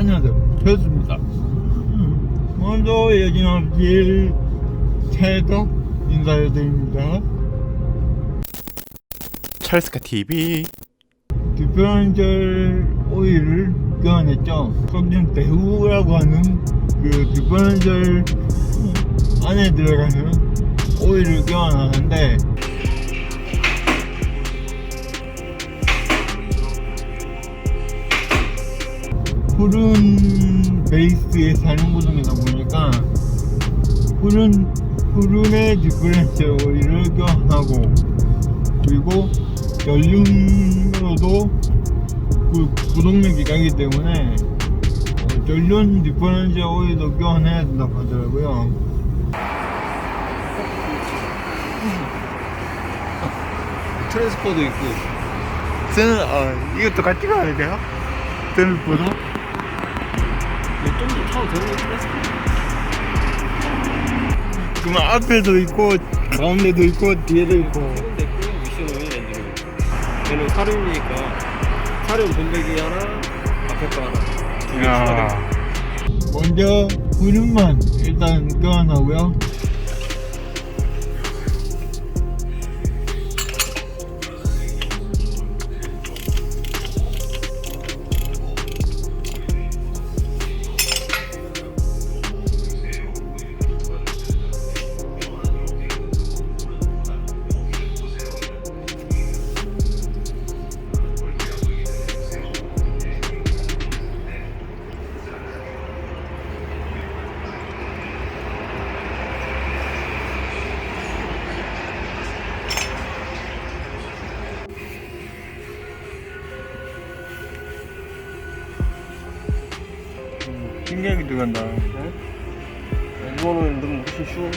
안녕하세요. 배웠습니다. 음, 먼저 여진없이 새해도 인사드립니다. 찰스카 TV 디퍼런셜 오일을 교환했죠. 석진 배우라고 하는 그 디퍼런셜 안에 들어가는 오일을 교환하는데 푸른 베이스의 사용 구동이다 보니까 푸른 푸른의 디퍼런셜 오일을 교환하고 그리고 연륜으로도 그 구동력이 가기 때문에 어, 전륜 디퍼런셜 오일도 교환해야 된다고 하더라고요. 트랜스포도 있고 저는 어, 이것도 같이 가야 돼요? 보도 좀더 되는 그러면 앞에도 있고 가운데도 있고 뒤에도 있고 해본 됐고요 미션 오일 엔진은 얘는 사륜이니까 사륜 분배기 하나 앞에 거 하나 야. 먼저 후륜만 일단 교환하고요. 신기하게 들어간다. 이거는 너무 훨씬 쉬워.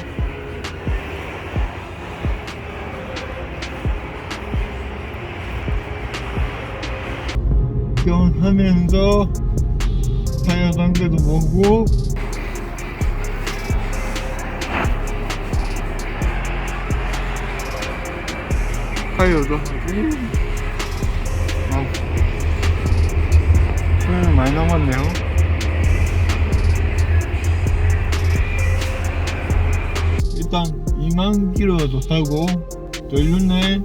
교환하면서 타이어 단계도 보고 타이어도 하고. 아, 손이 많이 남았네요 일단 2만 킬로도 타고 전륜에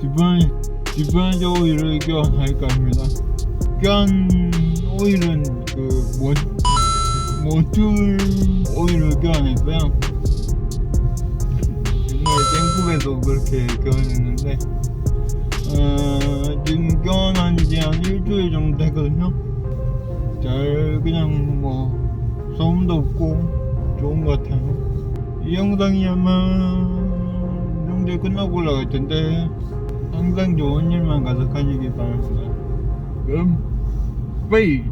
디프런 디프런저 오일을 교환할까 합니다. 교환 오일은 그 모, 모듈 오일을 교환했어요. 옛날에 땡국에도 그렇게 교환했는데 어, 지금 교환한 지 한 일주일 정도 됐거든요. 잘 그냥 뭐 소음도 없고 좋은 것 같아요 이 영상이 아마 명절 끝나고 올라갈 텐데 항상 좋은 일만 가득하시길 바랍니다. 그럼 빠이